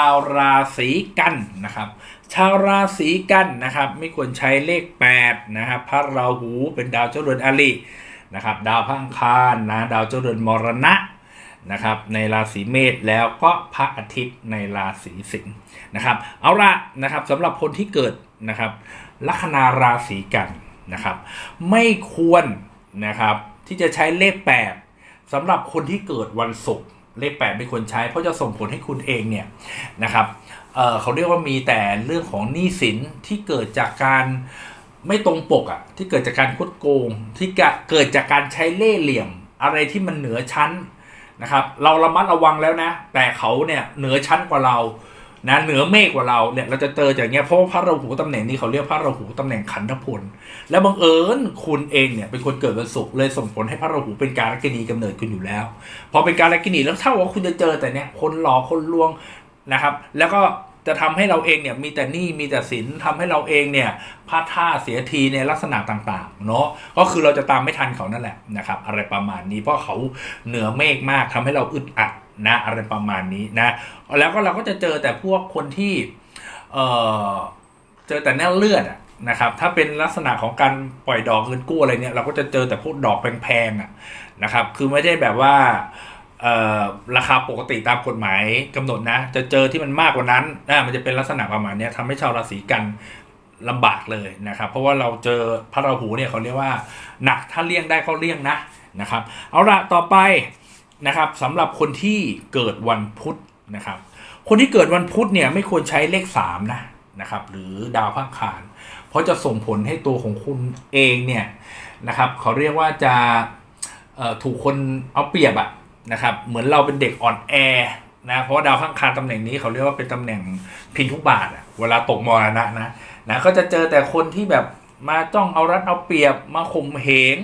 าวราศีกันนะครับ ชาวราศีกันนะครับ ไม่ควรใช้เลข8นะครับพระราหูเป็นดาวเจ้าเรือนอรินะครับ ดาวพระอังคารนะดาวเจ้าเรือนมรณะนะครับในราศีเมษแล้วก็พระอาทิตย์ในราศีสิงห์นะครับ เอาละนะครับสำหรับคนที่เกิดนะครับลัคนาราศีกันนะครับ ไม่ควรนะครับที่จะใช้เลข8สำหรับคนที่เกิดวันศุกร์ เลข 8 ไม่ควรใช้ เพราะจะส่งผลให้คุณเองเนี่ยนะครับเเขาเรียกว่ามีแต่เรื่องของหนี้สินที่เกิดจากการไม่ตรงปกอะ่ะที่เกิดจากการคดโกง ที่เกิดจากการใช้เล่ห์เหลี่ยม อะไรที่มันเหนือชั้นนะครับ เราระมัดระวังแล้วนะ แต่เขาเนี่ยเหนือชั้นกว่าเรา นะเหนือเมฆกว่าเราเนี่ยเราจะเจอจากเงี้ยเพราะว่าพระราหูตำแหน่งนี้เขาเรียกพระราหูตำแหน่งขันธพลและบังเอิญคุณเองเนี่ยเป็นคนเกิดวันศุกร์เลยส่งผลให้พระราหูเป็นการกินีกำเนิดคุณอยู่แล้ว พอเป็นการกินีแล้วเท่ากับว่าคุณจะเจอแต่เนี่ยคนหลอกคนลวงนะครับ แล้วก็จะทำให้เราเองเนี่ยมีแต่หนี้มีแต่สินทำให้เราเองเนี่ยพลาดท่าเสียทีในลักษณะต่างๆเนาะก็คือเราจะตามไม่ทันเขานั่นแหละนะครับอะไรประมาณนี้เพราะเขาเหนือเมฆมากทำให้เราอึดอัด นะอะไรประมาณนี้นะแล้วก็เราก็จะเจอแต่พวกคนที่เออเจอแต่แน่เลือดอะนะครับถ้าเป็นลักษณะของการปล่อยดอกเงินกู้อะไรเนี่ยเราก็จะเจอแต่พวกดอกแพงๆอะนะครับคือไม่ได้แบบว่าเออราคาปกติตามกฎหมายกำหนดนะ จะเจอที่มันมากกว่านั้นนะมันจะเป็นลักษณะประมาณนี้ทำให้ชาวราศีกันลำบากเลยนะครับ เพราะว่าเราเจอพระราหูเนี่ยเขาเรียกว่าหนักถ้าเลี่ยงได้ก็เลี่ยงนะนะครับ เอาละต่อไป นะครับสำหรับคนที่เกิดวันพุธนะครับ คนที่เกิดวันพุธเนี่ยไม่ควรใช้เลขสามนะนะครับ หรือดาวพังคารเพราะจะส่งผลให้ตัวของคุณเองเนี่ยนะครับเขาเรียกว่าจะถูกคนเอาเปรียบอะนะครับ เหมือนเราเป็นเด็กอ่อนแอนะเพราะว่าดาวพังคารตำแหน่งนี้เขาเรียกว่าเป็นตำแหน่งพินทุกบาทอะเวลาตกมรณะนะนะก็จะเจอแต่คนที่แบบมาจ้องเอารัดเอาเปรียบมาข่มเหง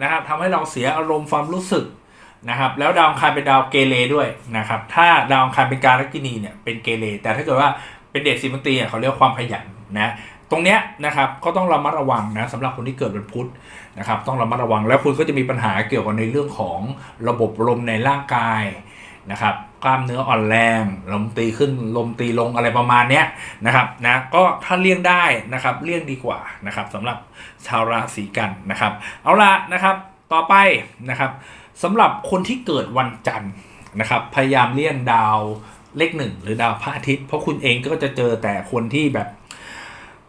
นะครับทำให้เราเสียอารมณ์ความรู้สึก นะครับแล้วดาวอังคารเป็นดาวเกเรด้วยนะครับถ้าดาวอังคารเป็นการลักินีเนี่ยเป็นเกเรแต่ถ้าเกิดว่าเป็นเดชสิมตรีเขาเรียกว่าความขยันนะตรงเนี้ยนะครับก็ต้องระมัดระวังนะสำหรับคนที่เกิดวันพุธนะครับต้องระมัดระวังแล้วคุณก็จะมีปัญหาเกี่ยวกับในเรื่องของระบบลมในร่างกายนะครับกล้ามเนื้ออ่อนแรงลมตีขึ้นลมตีลงอะไรประมาณเนี้ยนะครับนะก็ถ้าเลี่ยงได้นะครับเลี่ยงดีกว่านะครับสำหรับชาวราศีกันนะครับ เอาละนะครับ ต่อไปนะครับสำหรับคนที่เกิดวันจันทร์นะครับ พยายามเลี่ยงดาวเลขหนึ่งหรือดาวพระอาทิตย์ เพราะคุณเองก็จะเจอแต่คนที่แบบ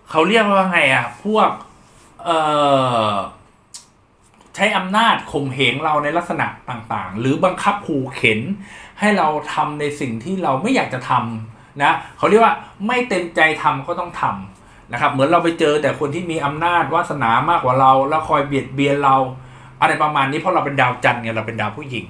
เขาเรียกว่าไงอะ พวกเอ่อใช้อำนาจข่มเหงเราในลักษณะต่างๆ หรือบังคับขู่เข็น ให้เราทำในสิ่งที่เราไม่อยากจะทำนะเขาเรียกว่าไม่เต็มใจทำก็ต้องทำนะครับ เหมือนเราไปเจอแต่คนที่มีอำนาจวาสนามากกว่าเรา แล้วคอยเบียดเบียนเรา อะไรประมาณนี้เพราะเราเป็นดาวจันทร์ไงเราเป็นดาวผู้หญิง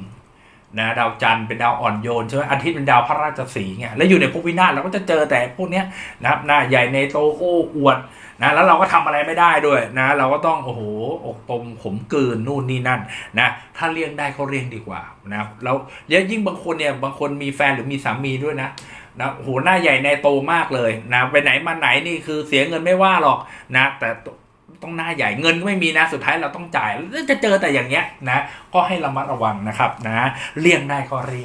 นะดาวจันทร์เป็นดาวอ่อนโยนใช่ไหมอาทิตย์เป็นดาวพระราชสีไงแล้วอยู่ในภพวินาศเราก็จะเจอแต่พวกเนี้ยนะครับหน้าใหญ่ในโตโอ้อวดนะแล้วเราก็ทำอะไรไม่ได้ด้วยนะเราก็ต้องโอ้โหอกตมขมกลืนนู่นนี่นั่นนะถ้าเลี่ยงได้ก็เลี่ยงดีกว่านะครับแล้วแล้วยิ่งบางคนเนี่ยบางคนมีแฟนหรือมีสามีด้วยนะนะโอ้โหหน้าใหญ่ในโตมากเลยนะไปไหนมาไหนนี่คือเสียเงินไม่ว่าหรอกนะแต่ ต้องหน้าใหญ่เงินก็ไม่มีนะสุดท้ายเราต้องจ่ายจะเจอแต่อย่างเงี้ยนะก็ให้ระมัดระวังนะครับนะเลี่ยงได้ก็เลี่ยง